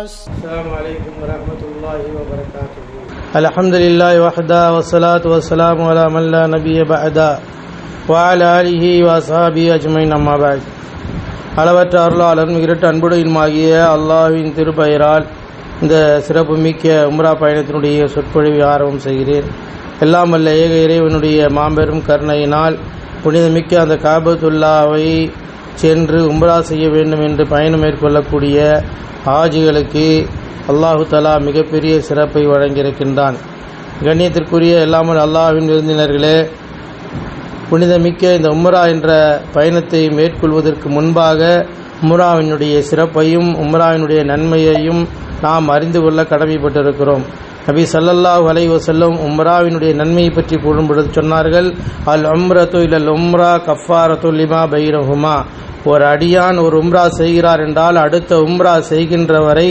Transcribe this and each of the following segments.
السلام عليكم ورحمة الله وبركاته الحمد لله وحده والصلاة والسلام على من لا نبي بعده وعلى آله وأصحابه أجمعين أما بعد அளவற்ற அருளாளன் இரட்டு அன்புடையுமாகிய அல்லாஹ்வின் திருப்பெயரால் இந்த சிறப்பு மிக்க உம்ரா பயணத்தினுடைய சொற்பொழிவை ஆரம்பம் செய்கிறேன் எல்லாம் வல்ல ஏக இறைவனுடைய மாபெரும் கருணையினால் புனிதமிக்க அந்த காபத்துல்லாவை சென்று உம்ரா செய்ய வேண்டும் என்று பயணம் மேற்கொள்ளக்கூடிய ஆஜிகளுக்கு அல்லாஹு தலா மிகப்பெரிய சிறப்பை வழங்கியிருக்கின்றான். கண்ணியத்திற்குரிய எல்லாமல் அல்லாஹ்வின் விருந்தினர்களே புனிதமிக்க இந்த உம்ரா என்ற பயணத்தை மேற்கொள்வதற்கு முன்பாக உம்ராவினுடைய சிறப்பையும் உம்ராவினுடைய நன்மையையும் நாம் அறிந்து கொள்ள கடமைப்பட்டிருக்கிறோம். நபி சல்லல்லாஹ் அலைவ செல்லும் உம்ராவினுடைய நன்மையை பற்றி கூறும் பொழுது சொன்னார்கள் அல் உம்ரத்து இல்லல் உம்ரா கஃபாரத்து லிமா பைரஹுமா ஒரு அடியான் ஒரு உம்ரா செய்கிறார் என்றால் அடுத்த உம்ரா செய்கின்ற வரை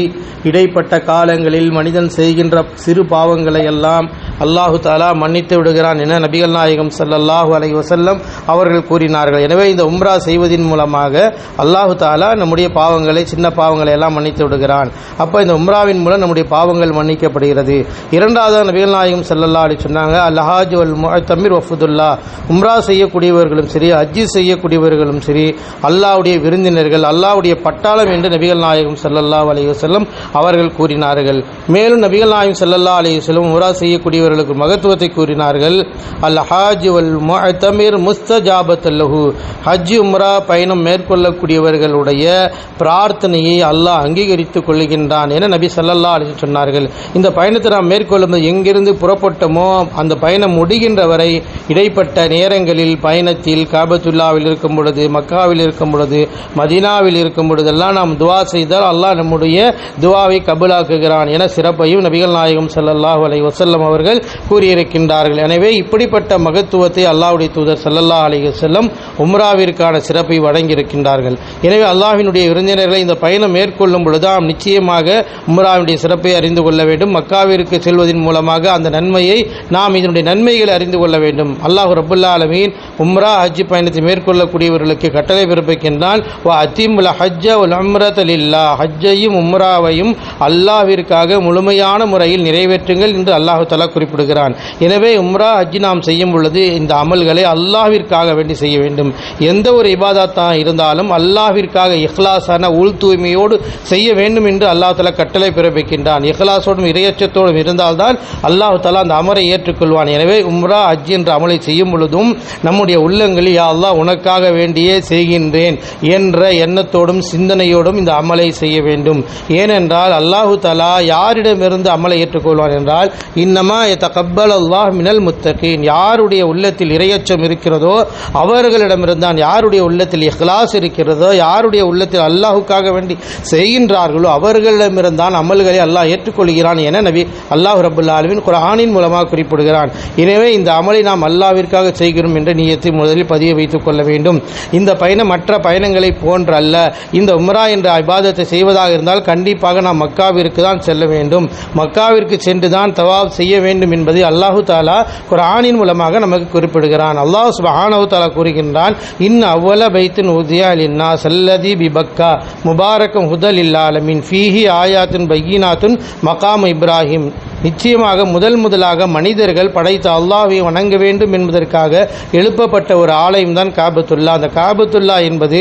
இடைப்பட்ட காலங்களில் மனிதன் செய்கின்ற சிறு பாவங்களை எல்லாம் அல்லாஹு தாலா மன்னித்து விடுகிறான் என நபிகள் நாயகம் சல்லல்லாஹு அலைஹி வசல்லம் அவர்கள் கூறினார்கள். எனவே இந்த உம்ரா செய்வதின் மூலமாக அல்லாஹு தாலா நம்முடைய பாவங்களை சின்ன பாவங்களை எல்லாம் மன்னித்து விடுகிறான். அப்போ இந்த உம்ராவின் மூலம் நம்முடைய பாவங்கள் மன்னிக்கப்படுகிறது. இரண்டாவது நபிகள் நாயகம் செல்லல்லா அப்படி சொன்னாங்க அல்லஹாஜ் அல் தமிர் வஃபுதுல்லா உம்ரா செய்யக்கூடியவர்களும் சரி ஹஜ்ஜி செய்யக்கூடியவர்களும் சரி அல்லாவுடைய விருந்தினர்கள் அல்லாவுடைய பட்டாளம் என்று நபிகள் நாயகம் செல்லல்லா அலைய செல்லும் அவர்கள் கூறினார்கள். மேலும் நபிகள் நாயகம் செல்லல்லா அலைய செல்லும் உம்ரா செய்யக்கூடியவர்களுக்கு மகத்துவத்தை கூறினார்கள் அல் தமிர் முஸ்தஜாபத் முஸ்தஜாபத்தல்லஹு ஹஜ் உம்ரா பயணம் மேற்கொள்ளக்கூடியவர்களுடைய பிரார்த்தனையை அல்லாஹ் அங்கீகரித்துக் கொள்கின்றான் என நபி ஸல்லல்லாஹு அலைஹி சொன்னார்கள். இந்த பயணத்தை நாம் மேற்கொள்ளும் எங்கிருந்து புறப்பட்டோமோ அந்த பயணம் முடிகின்ற வரை இடைப்பட்ட நேரங்களில் பயணத்தில் காபத்துல்லாவில் இருக்கும் பொழுது மக்காவில் இருக்கும் பொழுது மதினாவில் இருக்கும் பொழுதெல்லாம் நாம் துவா செய்தால் அல்லாஹ் நம்முடைய துவாவை கபுலாக்குகிறான் என சிறப்பையும் நபிகள் நாயகம் ஸல்லல்லாஹு அலை வசல்லம் அவர்கள் கூறியிருக்கின்றார்கள். எனவே இப்படிப்பட்ட மகத்துவத்தை அல்லாஹுடைய தூதர் சல்லல்லா அலி வசல்லம் உம்ராவிற்கான சிறப்பை வழங்கியிருக்கின்றார்கள். எனவே அல்லாஹினுடைய விருந்தினர்களை இந்த பயணம் மேற்கொள்ளும் பொழுது நாம் நிச்சயமாக உம்ராவினுடைய சிறப்பை அறிந்து கொள்ள வேண்டும். மக்காவிற்கு செல்வதன் மூலமாக அந்த நன்மையை நாம் இதனுடைய நன்மைகளை அறிந்து கொள்ள வேண்டும். அல்லாஹ் ரபுல்லா அலமீன் உம்ரா ஹஜ் பயணத்தை மேற்கொள்ளக்கூடியவர்களுக்கு கட்டளை பிறப்பிக்கின்றான். வா அத்தீமுல் ஹஜ்ஜ உல் அம்ரத் ஹஜ்ஜையும் உம்ராவையும் அல்லாஹ்விற்காக முழுமையான முறையில் நிறைவேற்றுங்கள் என்று அல்லாஹு தலா குறிப்பிடுகிறான். எனவே உம்ரா ஹஜ் நாம் செய்யும் பொழுது இந்த அமல்களை அல்லாஹிற்காக வேண்டி செய்ய வேண்டும். எந்த ஒரு இபாதத்தான் இருந்தாலும் அல்லாஹிற்காக இஹ்லாஸான உள் தூய்மையோடு செய்ய வேண்டும் என்று அல்லாஹ் தலா கட்டளை பிறப்பிக்கின்றான். இஹ்லாஸோடும் இரையச்சத்தோடும் இருந்தால்தான் அல்லாஹ் தலா அந்த அமரை ஏற்றுக்கொள்வான். எனவே உம்ரா ஹஜ் என்ற அமலை செய்யும் பொழுதும் நம்முடைய உள்ளங்களில் யா அல்லாஹ் உனக்காக வேண்டியே செய்கின்றேன் என்ற எண்ணத்தோடும் சிந்தனையோடும் இந்த அமலை செய்ய வேண்டும். ஏனென்றால் அல்லாஹு தலா யாரிடமிருந்து அமலை ஏற்றுக்கொள்வான் என்றால் இன்னமா தகப்பல் அல்லாஹ் மினல் முத்தகீன். யாருடைய உள்ளத்தில் இரையச்சம் இருக்கிறதோ அவர்களிடமிருந்தான் யாருடைய உள்ளத்தில் இஹ்லாஸ் இருக்கிறதோ யாருடைய உள்ளத்தில் அல்லாஹுக்காக வேண்டி செய்கின்றார்களோ அவர்களிடமிருந்தான் அமல்களை அல்லாஹ் ஏற்றுக்கொள்கிறான் என நபி அல்லாஹ் ரபுல்லா ஆலமின் குரானின் மூலமாக குறிப்பிடுகிறான். எனவே இந்த அமலை நாம் அல்லாவிற்காக செய்கிறோம் என்ற நீயத்தை முதலில் பதிய வைத்துக் கொள்ள வேண்டும். இந்த பயணம் மற்ற பயணங்களை போன்ற அல்ல. இந்த உம்ரா என்ற இபாதத்தை செய்வதாக இருந்தால் கண்டிப்பாக நாம் மக்காவிற்கு தான் செல்ல வேண்டும். மக்காவிற்கு சென்று தான் தவாப் செய்ய வேண்டும் என்பதை அல்லாஹு தாலா குரானின் மூலமாக நமக்கு குறிப்பிடுகிறான். அல்லாஹ் சுபஹானவு தாலா கூறுகின்றான் இன் அவ்வல பைத்தின் உதியா இன்னா சல்லதி பிபக்கா முபாரக்கம் ஹுதல் இல்லாலமின். ஃபீஹி ஆயாத்துன் பையினாத்துன் மகாம் இப்ராஹிம். நிச்சயமாக முதல் முதலாக மனிதர்கள் படைத்த அல்லாஹ்வை வணங்க வேண்டும் என்பதற்காக எழுப்பப்பட்ட ஒரு ஆலயம் தான் காபத்துல்லா. அந்த காபத்துல்லா என்பது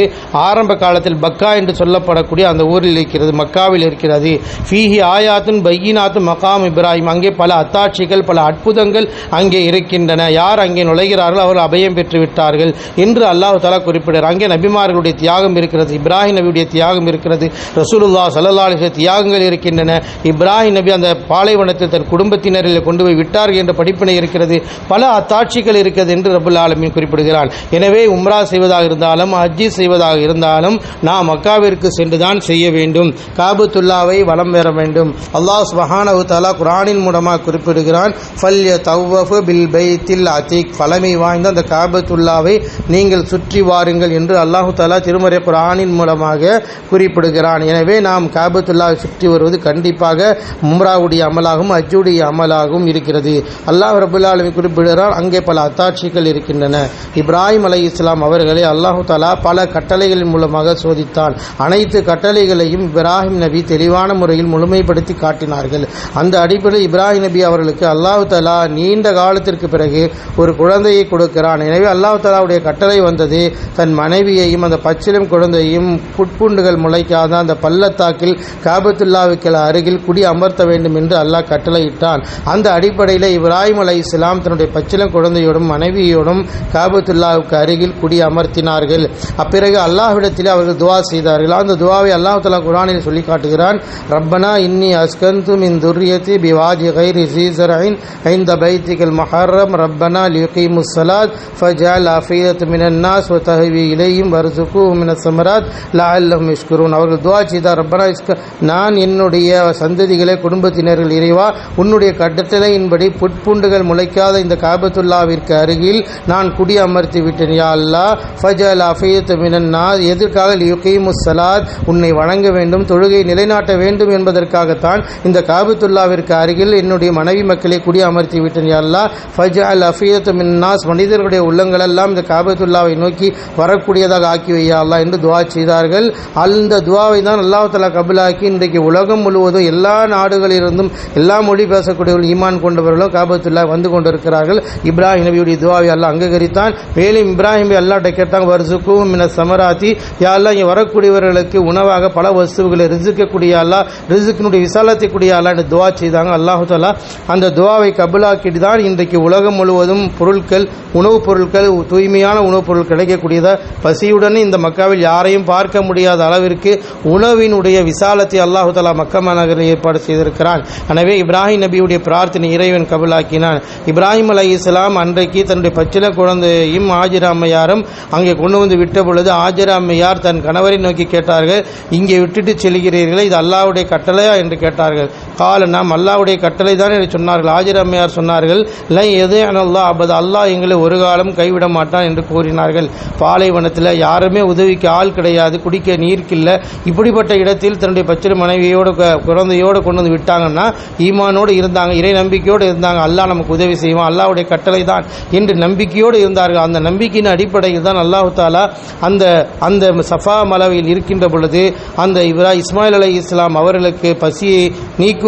ஆரம்ப காலத்தில் பக்கா என்று சொல்லப்படக்கூடிய அந்த ஊரில் இருக்கிறது மக்காவில் இருக்கிறது. ஃபீஹி ஆயாத்தும் பையினாத்தும் மகாம் இப்ராஹிம். அங்கே பல அத்தாட்சிகள் பல அற்புதங்கள் அங்கே இருக்கின்றன. யார் அங்கே நுழைகிறார்கள் அவர்கள் அபயம் பெற்று விட்டார்கள் என்று அல்லாஹ் தலா குறிப்பிடுகிறார். அங்கே நபிமார்களுடைய தியாகம் இருக்கிறது இப்ராஹிம் நபியுடைய தியாகம் இருக்கிறது ரசூலுல்லா சல்லா தியாகங்கள் இருக்கின்றன. இப்ராஹிம் நபி அந்த பாலைவனத்தில் தன் குடும்பத்தினரில் கொண்டு போய் விட்டார்கள் என்ற படிப்பினை இருக்கிறது. பல அத்தாட்சிகள் இருக்கிறது என்று ரபுல் ஆலமின் குறிப்பிடுகிறான் எனவே உம்ரா செய்வதாக இருந்தாலும் ஹஜ்ஜி செய்வதாக இருந்தாலும் நாம் மக்காவிற்கு சென்றுதான் செய்ய வேண்டும். காபத்துல்லாவை வலம் பெற வேண்டும். அல்லாஹ் சுபஹானஹு தாலா குரானின் மூலமாக குறிப்பிடுகிறான் ஃபல்ய தவ்வஃபு பில் பைத்தில் அதீக் பழமை வாய்ந்த அந்த காபத்துல்லாவை நீங்கள் சுற்றி வாருங்கள் என்று அல்லாஹு தாலா திருமறை குரானின் மூலமாக குறிப்பிடுகிறான். எனவே நாம் காபத்துல்லாவை சுற்றி வருவது கண்டிப்பாக உம்ராவுடைய அமலாகவும் ஹஜ்ஜுடைய அமலாகவும் இருக்கிறது. அல்லாஹ் ரபுல்லாலுமே குறிப்பிடுகிறார் அங்கே பல அத்தாட்சிகள் இருக்கின்றன. இப்ராஹிம் அலை இஸ்லாம் அவர்களை அல்லாஹு தாலா பல கட்டளைகளின் மூலமாக சோதித்தான். அனைத்து கட்டளைகளையும் இப்ராஹிம் நபி தெளிவான முறையில் முழுமைப்படுத்தி காட்டினார்கள். அந்த அடிப்படையில் இப்ராஹிம் நபி அவர்களுக்கு அல்லாஹு தாலா நீண்ட காலத்திற்கு பிறகு ஒரு குழந்தையை கொடுக்கிறான். எனவே அல்லாஹு தாலாவுடைய கட்டளை வந்தது தன் மனைவியையும் அந்த பச்சிலும் குழந்தையும் புட்புண்டுகள் முளைக்காத அந்த பள்ளத்தாக்கில் காபத்துல்லாவுக்கு அருகில் குடி அமர்த்த வேண்டும் என்று அல்லாஹ் கட்டளையிட்டான் அந்த அடிப்படையில் இப்ராஹிம் அலை இஸ்லாம் தன்னுடைய பச்சிலம் குழந்தையோடும் மனைவியோடும் காபத்துல்லாவுக்கு அருகில் குடி அமர்த்தினார்கள். அப்பிறகு அல்லாஹ்விடத்திலே அவர்கள் துவா செய்தார்கள். அந்த துவாவை அல்லாஹலா தலா குரானில் சொல்லி காட்டுகிறான் ரப்பனா இன்னி அஸ்கந்து மின் துர்ரியத்தி பிவாஜி கைரி சீசரைன் ஐந்த பைத்திகள் மஹர்ரம். ரப்பனா லியுகீமு சலாத் ஃபஜால் அஃபீரத் மினன்னாஸ் தஹவி இலையும் வருசுக்கு மின சமராத் லஅல்லஹும் இஷ்குரூன் அவர்கள் துவா செய்தார் ரப்பனா இஸ்க நான் என்னுடைய சந்ததிகளை குடும்பத்தினர்கள் இறைவா உன்னுடைய கட்டத்தினையின்படி புட்புண்டுகள் முளைக்காத இந்த காபத்துல்லாவிற்கு அருகில் நான் குடி அமர்த்தி விட்டேன். யா அல்லா ஃபஜல் அஃபீத் மினன்னா எதற்காக லியுகீமு சலாத் உன்னை வழங்க வேண்டும் தொழுகை நிலைநாட்ட வேண்டும் என்பதற்காகத்தான் இந்த காபத்துல்லாவிற்கு அருகில் என்னுடைய மனைவி மக்களை குடி அமர்த்தி விட்டேன். யா அல்லா ஃபஜல் அஃபீத் மின்னாஸ் மனிதர்களுடைய உள்ளங்களெல்லாம் இந்த காபத்துல்லாவை நோக்கி வரக்கூடியதாக ஆக்கி வையா அல்லா என்று துவா செய்தார்கள். அந்த துவாவை தான் அல்லாஹ் தலா கபிலாக்கி இன்றைக்கு உலகம் முழுவதும் எல்லா நாடுகளிலிருந்தும் எல்லா மொழி பேசக்கூடியவர்கள் ஈமான் கொண்டவர்களும் காபத்துல்லா வந்து கொண்டிருக்கிறார்கள். இப்ராஹிம் நபியுடைய துவாவை அல்லா அங்கீகரித்தான். மேலும் இப்ராஹிம் அல்லாட்ட கேட்டாங்க வருசுக்கும் மின சமராத்தி. யாரெல்லாம் இங்கே வரக்கூடியவர்களுக்கு உணவாக பல வஸ்துக்களை ரிசுக்கக்கூடிய அல்லா ரிசுக்கினுடைய விசாலத்தை கூடிய அல்லான்னு துவா செய்தாங்க. அல்லாஹு தாலா அந்த துவாவை கபுலாக்கிட்டு தான் இன்றைக்கு உலகம் முழுவதும் பொருட்கள் உணவுப் பொருட்கள் தூய்மையான உணவுப் பொருள் கிடைக்கக்கூடியதா? பசியுடன் இந்த மக்காவில் யாரையும் பார்க்க முடியாத அளவிற்கு உணவினுடைய விசாலத்தை அல்லாஹு தாலா மக்கா மாநகரில் ஏற்பாடு செய்திருக்கிறான். எனவே இப்ராஹிம் நபியுடைய பிரார்த்தனை இறைவன் கபலாக்கினான். இப்ராஹிம் அலை இஸ்லாம் அன்றைக்கு தன்னுடைய பச்சில குழந்தையும் ஆஜிரா அம்மையாரும் அங்கே கொண்டு வந்து விட்ட பொழுது ஆஜிரா அம்மையார் தன் கணவரை நோக்கி கேட்டார்கள் இங்கே விட்டுட்டு செல்கிறீர்களே இது அல்லாஹ்வுடைய கட்டளையா? என்று கேட்டார்கள். கால நாம் அல்லாவுடைய கட்டளை தான் என்று சொன்னார்கள். ஆஜர் அம்மையார் சொன்னார்கள் இல்லை எது அனல்லா அப்பது அல்லாஹ் எங்களை ஒரு காலம் கைவிட மாட்டான் என்று கூறினார்கள். பாலைவனத்தில் யாருமே உதவிக்கு ஆள் கிடையாது குடிக்க நீர்க்கில்லை. இப்படிப்பட்ட இடத்தில் தன்னுடைய பச்சை மனைவியோடு குழந்தையோடு கொண்டு வந்து விட்டாங்கன்னா ஈமானோடு இருந்தாங்க இறை நம்பிக்கையோடு இருந்தாங்க அல்லாஹ் நமக்கு உதவி செய்வான் அல்லாவுடைய கட்டளை தான் என்று நம்பிக்கையோடு இருந்தார்கள். அந்த நம்பிக்கையின் அடிப்படையில் தான் அல்லாஹு தாலா அந்த அந்த சஃபா மலவையில் இருக்கின்ற பொழுது அந்த இப்ரா இஸ்மாயில் அலி இஸ்லாம் அவர்களுக்கு பசியை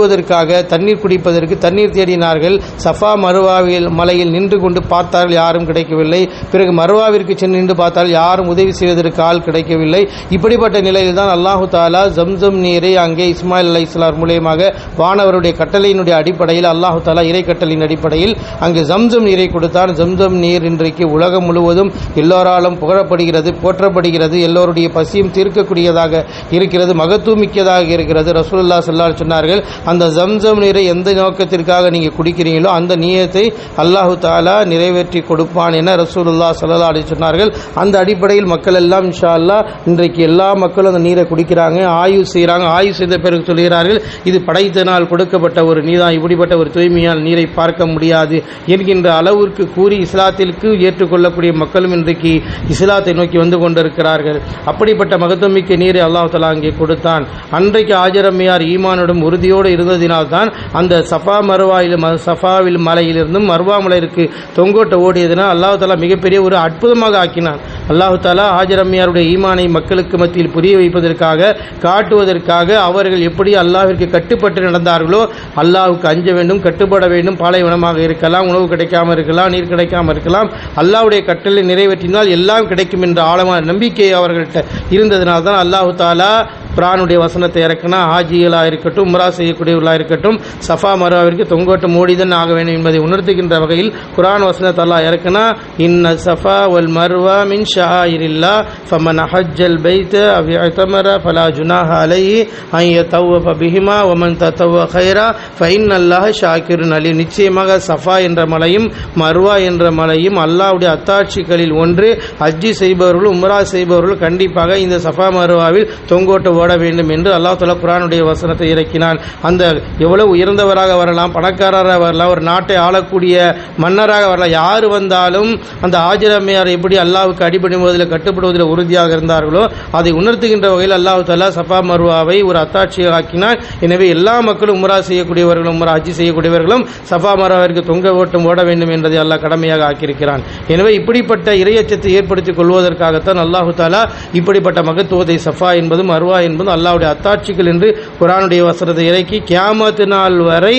நீக்குவதற்காக தண்ணீர் குடிப்பதற்கு தண்ணீர் தேடினார்கள். சஃபா மருவாவில் மலையில் நின்று கொண்டு பார்த்தார்கள் யாரும் கிடைக்கவில்லை. பிறகு மருவாவிற்கு சென்று நின்று பார்த்தால் யாரும் உதவி செய்வதற்கு ஆள் கிடைக்கவில்லை. இப்படிப்பட்ட நிலையில் தான் அல்லாஹு தாலா ஜம்சம் நீரை அங்கே இஸ்மாயில் அலி இஸ்லாம் மூலியமாக வானவருடைய கட்டளையினுடைய அடிப்படையில் அல்லாஹு தாலா இறை கட்டளையின் அடிப்படையில் அங்கு ஜம்சம் நீரை கொடுத்தான். ஜம்சம் நீர் இன்றைக்கு உலகம் முழுவதும் எல்லோராலும் புகழப்படுகிறது போற்றப்படுகிறது. எல்லோருடைய பசியும் தீர்க்கக்கூடியதாக இருக்கிறது மகத்துவமிக்கதாக இருக்கிறது. ரசூல்லா ஸல்லல்லாஹு சொன்னார்கள் அந்த ஜம்சம் நீரை எந்த நோக்கத்திற்காக நீங்கள் குடிக்கிறீங்களோ அந்த நீயத்தை அல்லாஹு தாலா நிறைவேற்றி கொடுப்பான் என ரசூலுல்லா சல்லா அலி சொன்னார்கள். அந்த அடிப்படையில் மக்கள் எல்லாம் இன்ஷா அல்லாஹ் இன்றைக்கு எல்லா மக்களும் அந்த நீரை குடிக்கிறாங்க ஆய்வு செய்கிறாங்க ஆய்வு செய்த பிறகு சொல்கிறார்கள் இது படைத்தனால் கொடுக்கப்பட்ட ஒரு நீதான் இப்படிப்பட்ட ஒரு தூய்மையால் நீரை பார்க்க முடியாது என்கின்ற அளவிற்கு கூறி இஸ்லாத்திற்கு ஏற்றுக்கொள்ளக்கூடிய மக்களும் இன்றைக்கு இஸ்லாத்தை நோக்கி வந்து கொண்டிருக்கிறார்கள். அப்படிப்பட்ட மகத்துவமிக்க நீரை அல்லாஹ் தலா அங்கே கொடுத்தான். அன்றைக்கு ஆஜரம்மையார் ஈமானுடன் உறுதியோடு இருந்ததினால்தான் அந்த சஃபா மருவாயில் ம சஃபாவில் மலையிலிருந்தும் மருவா மலையிற்கு தொங்கோட்ட ஓடியதனால் அல்லாஹு தாலா மிகப்பெரிய ஒரு அற்புதமாக ஆக்கினான். அல்லாஹு தாலா ஆஜரம்மையாருடைய ஈமானை மக்களுக்கு மத்தியில் புரிய வைப்பதற்காக காட்டுவதற்காக அவர்கள் எப்படி அல்லாஹிற்கு கட்டுப்பட்டு நடந்தார்களோ அல்லாஹுக்கு அஞ்ச வேண்டும் கட்டுப்பட வேண்டும் பாலைவனமாக இருக்கலாம் உணவு கிடைக்காம இருக்கலாம் நீர் கிடைக்காம இருக்கலாம் அல்லாஹ்வுடைய கட்டளை நிறைவேற்றினால் எல்லாம் கிடைக்கும் என்ற ஆழமான நம்பிக்கை அவர்கள்ட்ட இருந்ததினால் தான் அல்லாஹு தாலா குரானுடைய வசனத்தை இறக்குனா ஹாஜிகளாக இருக்கட்டும் உம்ரா செய்யக்கூடியவர்களாக இருக்கட்டும் சஃபா மருவாவிற்கு தொங்கோட்டு மூடிதன் ஆக வேண்டும் என்பதை உணர்த்துகின்ற வகையில் குரான் வசனத் அல்லாஹ் இறக்குனா இன்ன சஃபா ஒல் மர்வா மின் ஷாயிரில்லா ஃபமன் அஹஜல் பைத் அவ் இஅ்தமர ஃபலா ஜுனாஹா அலைஹி ஐய தவ் பிஹிமா ஒமன் தத்தவ ஹைரா ஃபைன் அல்லாஹ் ஷாக்கிருன் அலி நிச்சயமாக சஃபா என்ற மலையும் மர்வா என்ற மலையும் அல்லாஹ்வுடைய அத்தாட்சிகளில் ஒன்று. ஹஜ்ஜி செய்பவர்கள் உம்ரா செய்பவர்கள் கண்டிப்பாக இந்த சஃபா மர்வாவில் தொங்கோட்டு ஓட வேண்டும் என்று அல்லாஹ் தலா குரானுடைய வசனத்தை இறக்கினான். அந்த எவ்வளவு உயர்ந்தவராக வரலாம் பணக்காரராக வரலாம் ஒரு நாட்டை ஆளக்கூடிய மன்னராக வரலாம். யார் வந்தாலும் அந்த ஆஜிரமையார் எப்படி அல்லாவுக்கு அடிபடுவதில் கட்டுப்படுவதில் உறுதியாக இருந்தார்களோ அதை உணர்த்துகின்ற வகையில் அல்லாஹு தலா சஃபா மர்வாவை ஒரு அத்தாட்சியாக்கினார் எனவே எல்லா மக்களும் உமரா செய்யக்கூடியவர்களும் உமரா அஜி செய்யக்கூடியவர்களும் சஃபா மர்வாவிற்கு தொங்க ஓட்டம் ஓட வேண்டும் என்பதை அல்லாஹ் கடமையாக ஆக்கியிருக்கிறான். எனவே இப்படிப்பட்ட இரையச்சத்தை ஏற்படுத்திக் கொள்வதற்காகத்தான் அல்லாஹு தாலா இப்படிப்பட்ட மகத்துவத்தை சஃபா என்பதும் அருவா என்பதும் அல்லாவுடைய அத்தாட்சிகள் என்று குரானுடைய வசனத்தை இறக்கி கியாமத்து நாள் வரை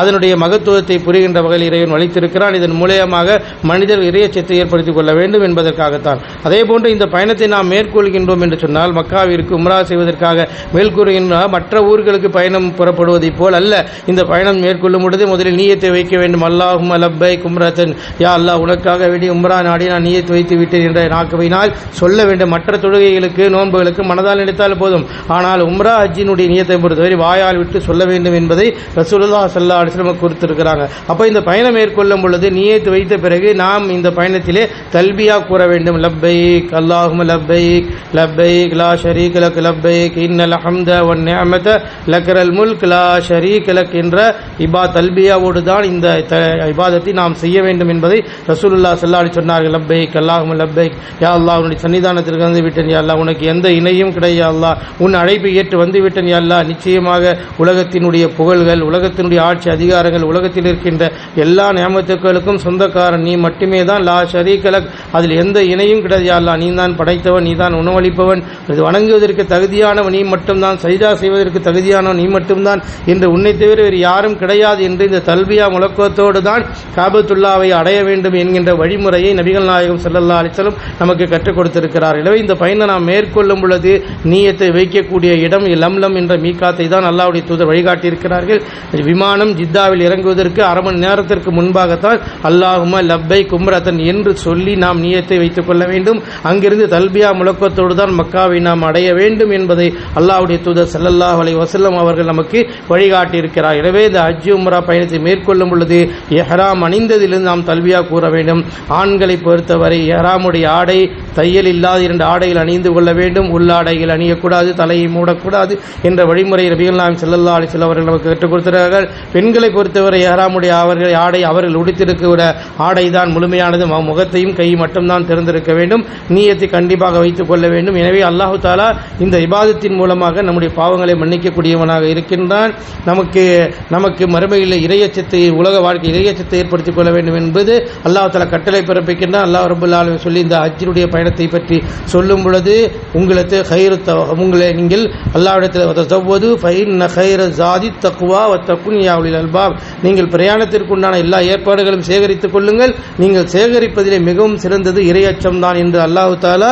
அதனுடைய மகத்துவத்தை புரிகின்ற வகையில் இறைவன் வலித்திருக்கிறான். இதன் மூலியமாக மனிதர் இறையச்சத்தை ஏற்படுத்திக் கொள்ள வேண்டும் என்பதற்காகத்தான். அதே போன்று இந்த பயணத்தை நாம் மேற்கொள்கின்றோம் என்று சொன்னால் மக்காவிற்கு உம்ரா செய்வதற்காக மேற்கூறுகின்ற மற்ற ஊர்களுக்கு பயணம் புறப்படுவதைப் போல் அல்ல. இந்த பயணம் மேற்கொள்ளும் பொழுது முதலில் நீயத்தை வைக்க வேண்டும். அல்லாஹும் அலப்பை கும்ரத்தன். யா அல்லாஹ் உனக்காக வேண்டி உம்ரா நாடி நான் நீயத்தை வைத்து விட்டேன் என்ற நாக்குவினால் சொல்ல வேண்டும். மற்ற தொழுகைகளுக்கு நோன்புகளுக்கு மனதால் நினைத்தால் போதும். ஆனால் உம்ரா அஜினுடைய நியத்தை பொறுத்தவரை வாயால் விட்டு சொல்ல வேண்டும் என்பதை ரசூலுல்லா சல்லா அலிஸ்லம கொடுத்திருக்கிறாங்க. அப்போ இந்த பயணம் மேற்கொள்ளும் பொழுது நியத்து வைத்த பிறகு நாம் இந்த பயணத்திலே தல்பியா கூற வேண்டும். லப்பைக் அல்லாஹும் லப்பைக் லப்பைக் லா ஷரீக் லக் லப்பைக் இன்னல் அஹம்த ஒன் நிஅமத லக்ரல் முல்க் லா ஷரீக் லக் என்ற இபா தல்பியாவோடு தான் இந்த த- இபாதத்தை நாம் செய்ய வேண்டும் என்பதை ரசூலுல்லா சல்லாடி சொன்னார்கள். லப்பைக் அல்லாஹும் லப்பைக் யா அல்லாஹ் உன்னுடைய சன்னிதானத்திற்கு வந்து விட்டேன். யா அல்லா உனக்கு எந்த இணையும் கிடையாது. அல்லாஹ் உன் அழைப்பை ஏற்று வந்துவிட்டன் அல்லா. யா நிச்சயமாக உலகத்தினுடைய புகழ்கள் உலகத்தினுடைய ஆட்சி அதிகாரங்கள் உலகத்தில் இருக்கின்ற எல்லா நியமத்துக்களுக்கும் சொந்தக்காரன். நீ மட்டுமே தான் லா ஷரீகலக் அதில் எந்த இணையும் கிடையாது அல்லா. நீ தான் படைத்தவன் நீ தான் உணவளிப்பவன். இது வணங்குவதற்கு தகுதியானவன் நீ மட்டும்தான் சைதா செய்வதற்கு தகுதியானவன் நீ மட்டும்தான் என்று உன்னை தவிர வேறு யாரும் கிடையாது என்று இந்த தல்பியா முழக்கத்தோடு தான் காபத்துல்லாவை அடைய வேண்டும் என்கின்ற வழிமுறையை நபிகள் நாயகம் செல்லல்லா அலைஹி நமக்கு கற்றுக் கொடுத்திருக்கிறார். எனவே இந்த பயனை நாம் மேற்கொள்ளும் பொழுது நீயத்தை வைக்கக்கூடிய இடம் லம்லம் என்ற மீகாத்தை தான் அல்லாவுடைய தூதர் வழிகாட்டியிருக்கிறார்கள். விமானம் ஜித்தாவில் இறங்குவதற்கு அரை மணி நேரத்திற்கு முன்பாகத்தான் அல்லாஹுமா லப்பை கும்ரத்தன் என்று சொல்லி நாம் நீயத்தை வைத்துக் கொள்ள வேண்டும். அங்கிருந்து தல்பியா முழக்கத்தோடு தான் மக்காவை நாம் அடைய வேண்டும் என்பதை அல்லாவுடைய தூதர் சல்லல்லாஹ் அலைஹி வசல்லம் அவர்கள் நமக்கு வழிகாட்டியிருக்கிறார். எனவே இந்த ஹஜ் உம்ரா பயணத்தை மேற்கொள்ளும் பொழுது எஹராம் அணிந்ததிலிருந்து நாம் தல்வியா கூற வேண்டும். ஆண்களை பொறுத்தவரை எஹராமுடைய ஆடை தையல் இல்லாத இரண்டு ஆடைகள் அணிந்து கொள்ள வேண்டும். உள்ளாடைகள் அணியக்கூடாது தலையை மூடக்கூடாது என்ற வழிமுறை ரபிகள் நாம் செல்லல்லா அலி செல்லவர்கள் நமக்கு கற்றுக் கொடுத்திருக்கிறார்கள். பெண்களை பொறுத்தவரை ஏறாமுடைய அவர்கள் ஆடை அவர்கள் உடுத்திருக்கிற ஆடை தான் முழுமையானது முகத்தையும் கை மட்டும்தான் திறந்திருக்க வேண்டும். நீயத்தை கண்டிப்பாக வைத்துக் கொள்ள வேண்டும். எனவே அல்லாஹு தாலா இந்த இபாதத்தின் மூலமாக நம்முடைய பாவங்களை மன்னிக்கக்கூடியவனாக இருக்கின்றான். நமக்கு நமக்கு மறுமையில் இரையச்சத்தை உலக வாழ்க்கை இரையச்சத்தை ஏற்படுத்திக் கொள்ள வேண்டும் என்பது அல்லாஹ் தாலா கட்டளை பிறப்பிக்கின்றான். அல்லாஹ் ரபுல்லாலும் சொல்லி இந்த அஜினுடைய பயணத்தை பற்றி சொல்லும் பொழுது உங்களுக்கு கயிறு உங்களை நீங்கள் அல்லாவிடத்தில் தவ்வது ஃபைன் நகைர ஜாதி தக்குவா வத்தக்குன் யாவுலில் அல்பாப். நீங்கள் பிரயாணத்திற்குண்டான எல்லா ஏற்பாடுகளும் சேகரித்துக் கொள்ளுங்கள். நீங்கள் சேகரிப்பதிலே மிகவும் சிறந்தது இரையச்சம் தான் என்று அல்லாஹு தாலா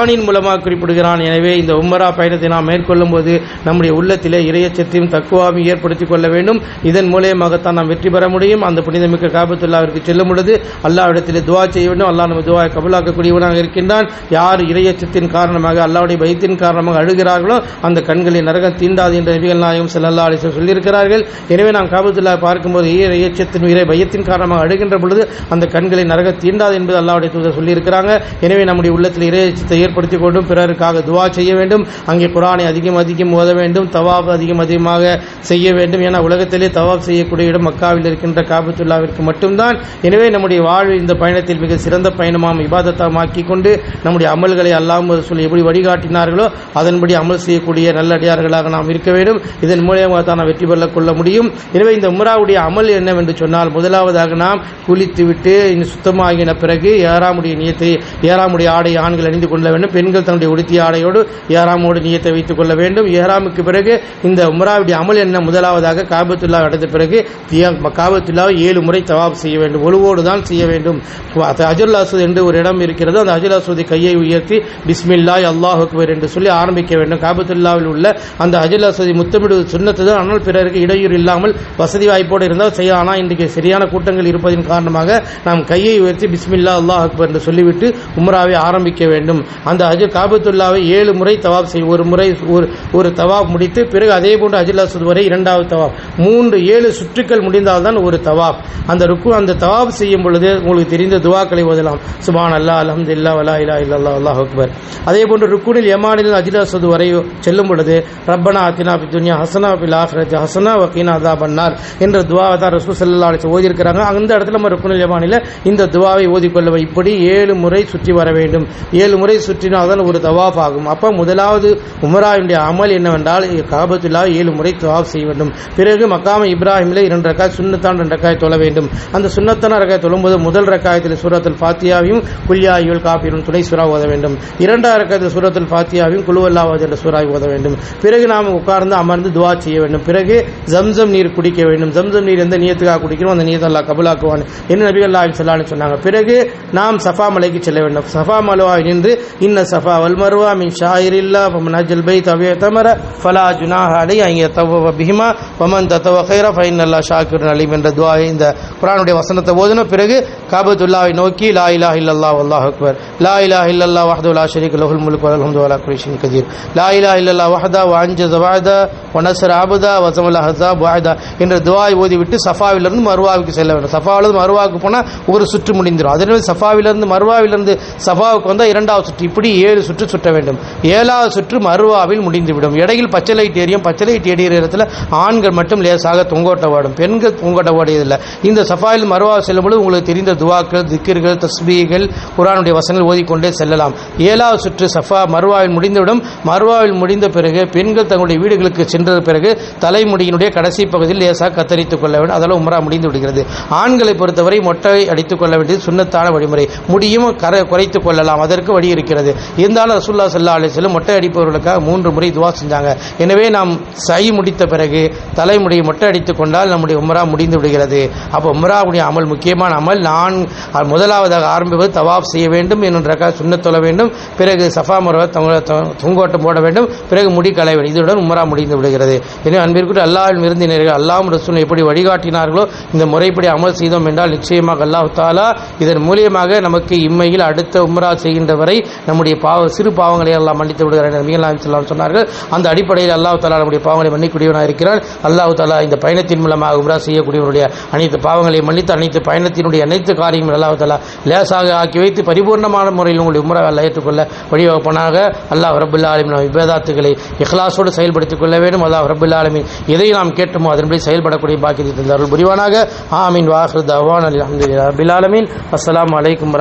ஆணின் மூலமாக குறிப்பிடுகிறான். எனவே இந்த உம்மரா பயணத்தை நாம் மேற்கொள்ளும் போது நம்முடைய உள்ளத்திலே இரையச்சத்தையும் தக்குவாவையும் ஏற்படுத்திக் கொள்ள வேண்டும். இதன் மூலயமாகத்தான் நாம் வெற்றி பெற முடியும். அந்த புனிதமிக்க காபத்துல்லாவிற்கு செல்லும் பொழுது அல்லாவிடத்தில் துவா செய்ய வேண்டும். அல்லாஹ் நம்ம துவா கபலாக்கக்கூடியவனாக இருக்கின்றான். யார் இரையச்சத்தின் காரணமாக அல்லாவுடைய பயத்தின் காரணமாக அழுகிறார் பார்க்கிறார்களோ அந்த கண்களை நரகம் தீண்டாது என்று நபிகள் நாயகம் செல்லல்லா அலைஹி சொல்லியிருக்கிறார்கள். எனவே நாம் காபத்துல்லா பார்க்கும்போது ஈர இரையச்சத்தின் உயிரை பயத்தின் காரணமாக அழுகின்ற பொழுது அந்த கண்களை நரக தீண்டாது என்பது அல்லாவுடைய தூதர் சொல்லியிருக்கிறாங்க. எனவே நம்முடைய உள்ளத்தில் இறையச்சத்தை ஏற்படுத்திக் கொண்டும் பிறருக்காக துவா செய்ய வேண்டும். அங்கே குரானை அதிகம் அதிகம் ஓத வேண்டும். தவாப் அதிகம் அதிகமாக செய்ய வேண்டும். என உலகத்திலே தவாப் செய்யக்கூடிய இடம் மக்காவில் இருக்கின்ற காபத்துல்லாவிற்கு மட்டும்தான். எனவே நம்முடைய வாழ்வு இந்த பயணத்தில் மிக சிறந்த பயணமாம். இபாதத்தாம் கொண்டு நம்முடைய அமல்களை அல்லாமல் சொல்லி எப்படி வழிகாட்டினார்களோ அதன்படி அமல் செய்யக்கூடிய நல்லடியார்களாக நாம் இருக்க வேண்டும். இதன் மூலியமாக தான் நாம் வெற்றி பெற கொள்ள முடியும். எனவே இந்த உம்ராவுடைய அமல் என்னவென்று சொன்னால் முதலாவதாக நாம் குளித்துவிட்டு இன்னும் சுத்தமாகின பிறகு ஏறாமுடைய நியத்தை ஏறாமுடைய ஆடை ஆண்கள் அணிந்து கொள்ள வேண்டும். பெண்கள் தன்னுடைய உடுத்திய ஆடையோடு ஏறாமோடு நியத்தை வைத்துக் கொள்ள வேண்டும். ஏறாமுக்கு பிறகு இந்த உம்ராவுடைய அமல் என்ன முதலாவதாக காபத்துல்லா அடைந்த பிறகு தியா- காபத்துல்லாவை ஏழு முறை தவாப் செய்ய வேண்டும். ஒழுவோடு தான் செய்ய வேண்டும். அஜுல் அசூத் என்று ஒரு இடம் இருக்கிறது. அந்த அஜுல் அசூதி கையை உயர்த்தி பிஸ்மில்லாய் அல்லாஹ் என்று சொல்லி ஆரம்பிக்க வேண்டும். காபத்துல்லாவில் உள்ள அந்த அஜிலா சூதி முத்தமிடுவது சுண்ணத்து தான். ஆனால் பிறருக்கு இடையூறு இல்லாமல் வசதி வாய்ப்போடு இருந்தால் செய்ய. ஆனால் இன்றைக்கு சரியான கூட்டங்கள் இருப்பதின் காரணமாக நாம் கையை உயர்த்தி பிஸ்மில்லா அல்லாஹ் அக்பர் என்று சொல்லிவிட்டு உம்ராவை ஆரம்பிக்க வேண்டும். அந்த அஜ் காபத்துல்லாவை ஏழு முறை தவாப் செய் ஒரு முறை ஒரு ஒரு தவாப் முடித்து பிறகு அதே போன்று அஜில் அசது வரை இரண்டாவது தவாப். மூன்று ஏழு சுற்றுக்கள் முடிந்தால்தான் ஒரு தவாப். அந்த ருக்கு அந்த தவாப் செய்யும் பொழுது உங்களுக்கு தெரிந்த துவாக்களை ஓதலாம். சுபான் அல்லா அலமதுல்லா வலா இல்லா இல்லா அல்லாஹ் அக்பர். அதே போன்று ருக்குனில் எமானில் அஜில் அசத் வரை செல்லும் பொழுது ரப்பனா அத்தினா பி துன்யா ஹசனா பில் ஆஹ்ரஜ் ஹசனா வக்கீனா அதா பண்ணார் என்ற துவாவை தான் ரசூ செல்லா அலிஸ் ஓதியிருக்கிறாங்க. அந்த இடத்துல நம்ம ருக்குனில் யமானில் இந்த துவாவை ஓதிக்கொள்ள இப்படி ஏழு முறை சுற்றி வர வேண்டும். ஏழு முறை சுற்றினால்தான் ஒரு தவாப் ஆகும். அப்போ முதலாவது உமராவினுடைய அமல் என்னவென்றால் காபத்துல்லா ஏழு முறை தவாப் செய்ய வேண்டும். பிறகு மக்காம இப்ராஹிமில் இரண்டு ரக்காய் சுண்ணத்தான் ரெண்டு ரக்காய் தொழ வேண்டும். அந்த சுண்ணத்தான ரக்காய் தொழும்போது முதல் ரக்காயத்தில் சூரத்தில் ஃபாத்தியாவையும் குல்யாயுல் காப்பீரும் துணை சுறா ஓத வேண்டும். இரண்டாம் ரக்காயத்தில் சூரத்தில் ஃபாத்தியாவையும் குழுவல்லாவது என்ற சூறாவை ஓத வேண்டும். பிறகு நாம் உட்கார்ந்து அமர்ந்து துவா செய்ய வேண்டும். பிறகு ஜம்சம் நீர் குடிக்க வேண்டும். ஜம்சம் நீர் எந்த நியத்துக்காக குடிக்கிறோம் அந்த நீயத்தை அல்லாஹ் கபுலாக்குவான் என்ன நபி அல்லா சொல்லான்னு சொன்னாங்க. பிறகு நாம் சஃபா மலைக்கு செல்ல வேண்டும். சஃபா மலுவா நின்று இன்ன சஃபா வல் மருவா மின் ஷாயிரில்லா ஃபமன் அஜல் பை தவிய தமர ஃபலா ஜுனாஹ அலை அங்கே தவ பிஹிமா பமன் தத்தவ ஹைரா ஃபைன் அல்லா ஷாக்கிர் அலிம் என்ற துவா இந்த குரானுடைய வசனத்தை ஓதின பிறகு காபத்துல்லாவை நோக்கி லா இலா இல்லல்லா அல்லாஹ் அக்பர். லா இலா இல்லல்லா வாஹதுல்லா ஷரீக் லஹுல் முலுக் வல் வலா கதீர். லா இலா இல்லல்லா வஹதா வஅன்ஜ ஜவாதா ஒனசர் ஆபதா வசமல ஹசா வாய்தா என்ற துவாய் ஓதிவிட்டு சஃபாவிலிருந்து மருவாவுக்கு செல்ல வேண்டும். சஃபாவிலிருந்து மருவாவுக்கு போனால் ஒரு சுற்று முடிந்துடும் அதே சஃபாவிலிருந்து மருவாவிலிருந்து சஃபாவுக்கு வந்தால் இரண்டாவது சுற்று. இப்படி ஏழு சுற்று சுற்ற வேண்டும். ஏழாவது சுற்று மருவாவில் முடிந்துவிடும். இடையில் பச்சை லைட் எரியும் பச்சை லைட் எரியிற இடத்துல ஆண்கள் மட்டும் லேசாக தொங்கோட்ட வாடும் பெண்கள் தொங்கோட்ட ஓடியதில்லை. இந்த சஃபாவில் மருவா செல்லும்போது உங்களுக்கு தெரிந்த துவாக்கள் திக்கிர்கள் தஸ்பீகள் குரானுடைய வசனங்கள் ஓதிக்கொண்டே செல்லலாம். ஏழாவது சுற்று சஃபா மருவாவில் முடிந்துவிடும். மருவாவில் முடிந்த பிறகு பெண்கள் தங்களுடைய வீடுகளுக்கு சென்ற பிறகு தலைமுடியினுடைய கடைசி பகுதியில் லேசாக கத்தரித்துக் கொள்ள வேண்டும். அதெல்லாம் உமரா முடிந்து விடுகிறது. ஆண்களை பொறுத்தவரை மொட்டை அடித்துக் கொள்ள வேண்டியது சுண்ணத்தான வழிமுறை. முடியும் கரை குறைத்துக் கொள்ளலாம். அதற்கு வழி இருக்கிறது. இருந்தாலும் ரசுல்லா சல்லா அலிஸ்லம் மொட்டை அடிப்பவர்களுக்காக மூன்று முறை துவா செஞ்சாங்க. எனவே நாம் சை முடித்த பிறகு தலைமுடியை மொட்டை அடித்துக் கொண்டால் நம்முடைய உமரா முடிந்து விடுகிறது. அப்போ உமராவுடைய அமல் முக்கியமான அமல். நான் முதலாவதாக ஆரம்பிப்பது தவாப் செய்ய வேண்டும். என்ற சுண்ணத் தொழ வேண்டும். பிறகு சஃபா முறை தொங்கோட்டம் போட வேண்டும். பிறகு முடி களைய வேண்டும். இதனுடன் உமரா முடிந்து விடுகிறது. எனவே அன்பிற்குரிய அல்லாவின் விருந்தினர்கள் அல்லாஹ் ரசூல் எப்படி வழிகாட்டினார்களோ இந்த முறைப்படி அமல் செய்தோம் என்றால் நிச்சயமாக அல்லாஹ் தாலா இதன் மூலியமாக நமக்கு இம்மையில் அடுத்த உம்ரா செய்கின்ற வரை நம்முடைய பாவ சிறு பாவங்களை எல்லாம் மன்னித்து விடுகிறார் நபிகளாம் செல்லாம் சொன்னார்கள். அந்த அடிப்படையில் அல்லாஹ் தாலா நம்முடைய பாவங்களை மன்னிக்கூடியவனாக இருக்கிறார் அல்லாஹ் தாலா இந்த பயணத்தின் மூலமாக உம்ரா செய்யக்கூடியவருடைய அனைத்து பாவங்களை மன்னித்து அனைத்து பயணத்தினுடைய அனைத்து காரியங்களும் அல்லாஹ் தாலா லேசாக ஆக்கி வைத்து பரிபூர்ணமான முறையில் உங்களுடைய உம்ரா ஏற்றுக்கொள்ள வழிவகுப்பனாக. அல்லாஹ் ரபுல்லா ஆலமின். விபேதாத்துகளை இஹ்லாசோடு செயல்படுத்திக் கொள்ள வேண்டும். அல்லாஹ் ரபுல்லா ஆலமின் எதை நாம் கேட்டோமோ அதன்படி செயல்படக்கூடிய பாக்கியத்தை தந்தார்கள் புரிவானாக. ஆமீன். வாஹர் தவான் அலி அஹமது ரபில் ஆலமீன். அஸ்ஸலாமு அலைக்கும்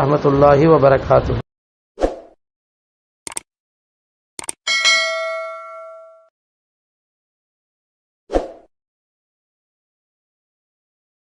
வபரகாத்து